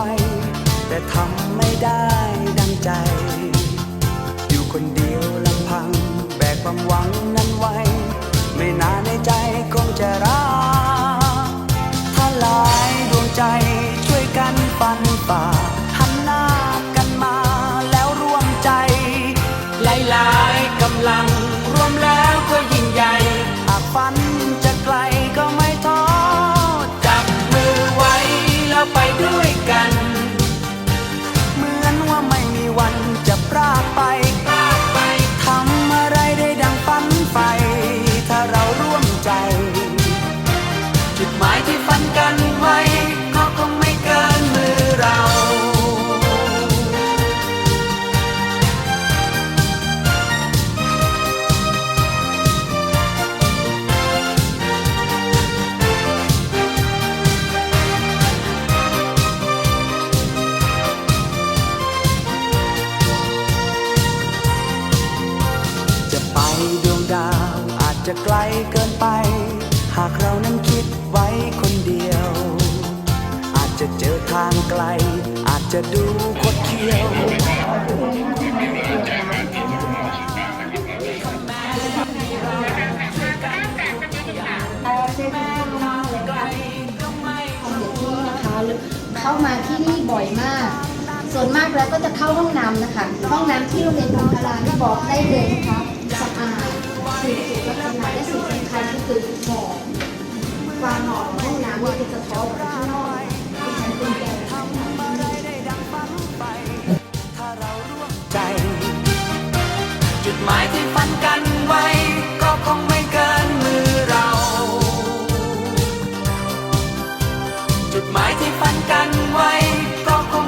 ไป แต่ทำไม่ได้ดังใจ อยู่คนเดียวลำพัง แบกความหวังนั้นไว้ ไม่นานในใจคงจะรักถ้าหลายดวงใจช่วยกันปันป่าหันหน้ากันมาแล้วร่วมใจ หลายๆกำลังรวมแล้วก็ยิ่งใหญ่หากฝัน ไป ดาวอาจจะไกลเกินไป หากเรานั้นคิดไว้คนเดียว อาจจะเจอทางไกล อาจจะดูคดเคี้ยว นะคะเข้ามาที่นี่บ่อยมาก ส่วนมากแล้วก็จะเข้าห้องน้ำนะคะ ห้องน้ำที่โรงเรียนพงพลานี่บอกได้เลยนะคะ จุดหมายที่ฝันกันไว้ ก็คงไม่เกินมือเรา จุดหมายที่ฝันกันไว้ ก็คง